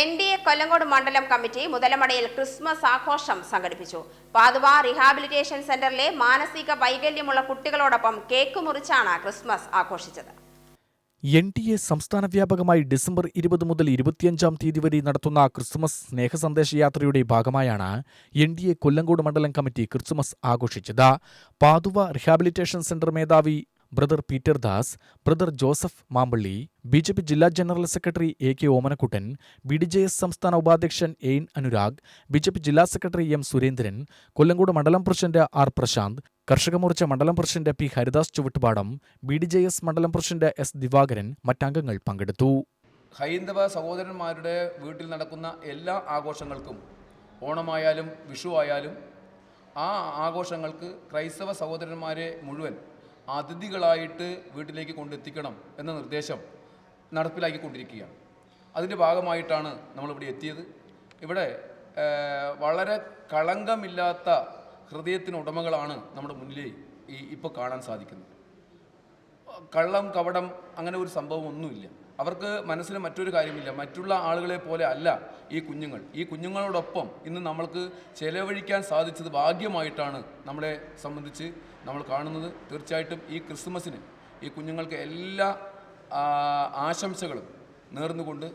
N D A Kollengode മണ്ഡലം committee മുതലമടയിൽ Christmas ആഘോഷം സംഘടിപ്പിച്ചു. പാതുവ റീഹാബിലിറ്റേഷൻ സെന്ററിലെ മാനസിക വൈകല്യമുള്ള കുട്ടികളോടൊപ്പം കേക്ക് മുറിച്ചാണ് ക്രിസ്മസ് ആഘോഷിച്ചത്. എൻ ഡി എ സംസ്ഥാന വ്യാപകമായി ഡിസംബർ ഇരുപത് മുതൽ ഇരുപത്തിയഞ്ചാം തീയതി വരെ നടത്തുന്ന ക്രിസ്മസ് സ്നേഹസന്ദേശ യാത്രയുടെ ഭാഗമായാണ് എൻ ഡി എ കൊല്ലങ്കോട് മണ്ഡലം കമ്മിറ്റി ക്രിസ്മസ് ആഘോഷിച്ചത്. പാതുവ റീഹാബിലിറ്റേഷൻ സെന്റർ മേധാവി brother Peter Das brother Joseph Mampally B J P ജില്ലാ general secretary A K Omanakuttan B D J S സംസ്ഥാന ഉപാധ്യക്ഷൻ എയിൻ അനുരാഗ് ബി ജെ പി ജില്ലാ സെക്രട്ടറി എം സുരേന്ദ്രൻ കൊല്ലങ്കോട് മണ്ഡലം പ്രസിഡന്റ് ആർ പ്രശാന്ത് കർഷക മോർച്ച മണ്ഡലം president P Haridas Chuvattupadam B D J S മണ്ഡലം president S Divakaran മറ്റംഗങ്ങൾ പങ്കെടുത്തു. ഹൈന്ദവ സഹോദരന്മാരുടെ വീട്ടിൽ നടക്കുന്ന എല്ലാ ആഘോഷങ്ങൾക്കും ഓണമായാലും വിഷു ആയാലും ആ ആഘോഷങ്ങൾക്ക് ക്രൈസ്തവ സഹോദരന്മാരെ മുഴുവൻ അതിഥികളായിട്ട് വീട്ടിലേക്ക് കൊണ്ടെത്തിക്കണം എന്ന നിർദ്ദേശം നടപ്പിലാക്കിക്കൊണ്ടിരിക്കുകയാണ്. അതിന്റെ ഭാഗമായിട്ടാണ് നമ്മളിവിടെ എത്തിയത്. ഇവിടെ വളരെ കളങ്കമില്ലാത്ത ഹൃദയത്തിന് ഉടമകളാണ് നമ്മുടെ മുന്നിൽ ഈ ഇപ്പോൾ കാണാൻ സാധിക്കുന്നത്. കള്ളം കവടം അങ്ങനെ ഒരു സംഭവം ഒന്നുമില്ല. അവർക്ക് മനസ്സിൽ മറ്റൊരു കാര്യമില്ല. മറ്റുള്ള ആളുകളെ പോലെ അല്ല. ഈ കുഞ്ഞുങ്ങൾ. ഈ കുഞ്ഞുങ്ങളോടൊപ്പം ഇന്ന് നമ്മൾക്ക് ചെലവഴിക്കാൻ സാധിച്ചത് ഭാഗ്യമായിട്ടാണ് നമ്മളെ സംബന്ധിച്ച് നമ്മൾ കാണുന്നത്. തീർച്ചയായിട്ടും ഈ ക്രിസ്മസിന് ഈ കുഞ്ഞുങ്ങൾക്ക് എല്ലാ ആശംസകളും നേർന്നുകൊണ്ട്